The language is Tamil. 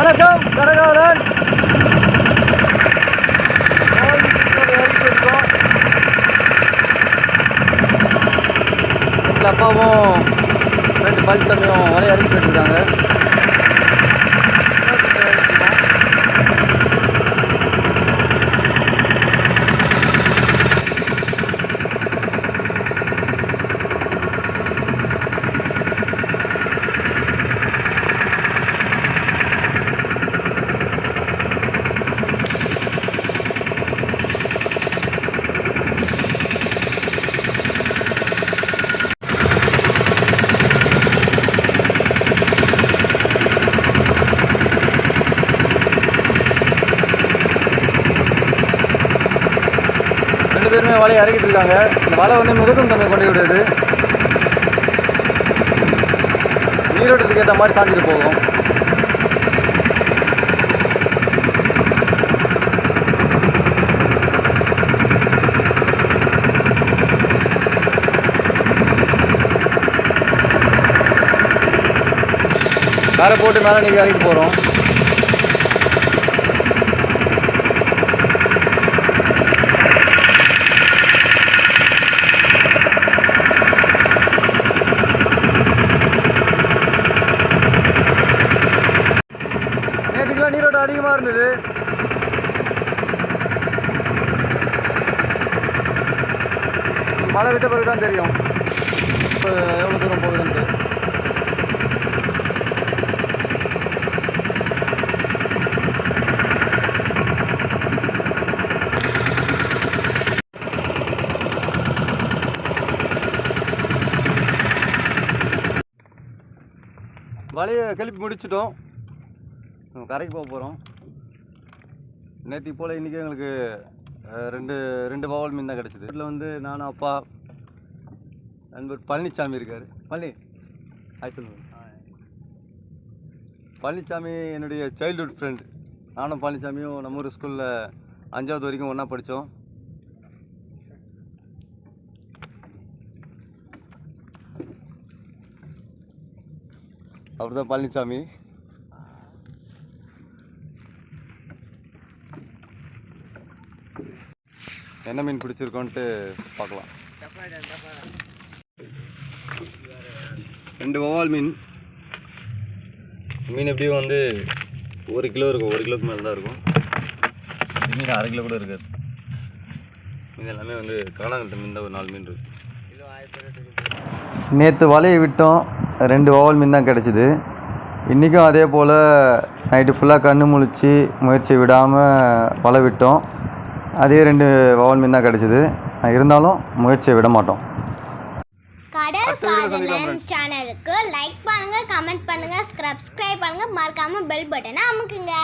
வணக்கம் கடகாதன் வீட்டில் அப்பாவும் ரெண்டு பழனிசாமியும் வலையை அறிஞ்சு போயிட்டுருக்காங்க பேருமே வலையை இறக்கிட்டு இருக்காங்க. இந்த வலை வந்து மிதக்கும் தன்மை கொண்டு விடுது. நீரோட்டத்துக்கு ஏற்ற மாதிரி சாஞ்சிட்டு போகும். காரை போட்டு மேலே நீங்கள் இறக்கிட்டு போகிறோம் அதிகமாக இருந்தது. மழை விட்ட பிறகு தான் தெரியும். இப்போ எவ்வளோ தூரம் போகுதுன்ட்டு வலையை கிளப்பி முடிச்சிட்டோம். நம்ம கரைக்கு போக போகிறோம் நேற்று போல் இன்றைக்கி எங்களுக்கு ரெண்டு ரெண்டு பவல் மீன் தான் கிடச்சிது. வீட்டில் வந்து நானும் அப்பா நண்பர் பழனிசாமி இருக்கார். பழனி ஹாய் சொல்லுங்கள் பழனிசாமி என்னுடைய சைல்டுஹுட் ஃப்ரெண்டு நானும் பழனிசாமியும் நம்ம ஊர் ஸ்கூலில் அஞ்சாவது வரைக்கும் ஒன்றா படித்தோம் அவர் தான் பழனிசாமி என்ன மீன் பிடிச்சிருக்கோன்ட்டு பார்க்கலாம். ரெண்டு வவால் மீன். மீன் எப்படியும் வந்து ஒரு கிலோ இருக்கும் ஒரு கிலோக்கு மேலே தான் இருக்கும். மீன் அரை கிலோ கூட இருக்காது. மீன் எல்லாமே வந்து காணாங்கத்த மீன் தான் ஒரு நாலு மீன் இருக்கு. நேற்று வலையை விட்டோம் ரெண்டு வவால் மீன் தான் கிடச்சிது. இன்றைக்கும் அதே போல் நைட்டு ஃபுல்லாக கண்ணு முழிச்சு முயற்சி விடாமல் வலை விட்டோம். அதே ரெண்டு வவால் மீன் தான் கிடச்சிது. இருந்தாலும் முயற்சியை விட மாட்டோம். கடல் காதலன் சேனலுக்கு லைக் பண்ணுங்க கமெண்ட் பண்ணுங்க சப்ஸ்கிரைப் பண்ணுங்க. மறக்காம பெல் பட்டனை அமுக்குங்க.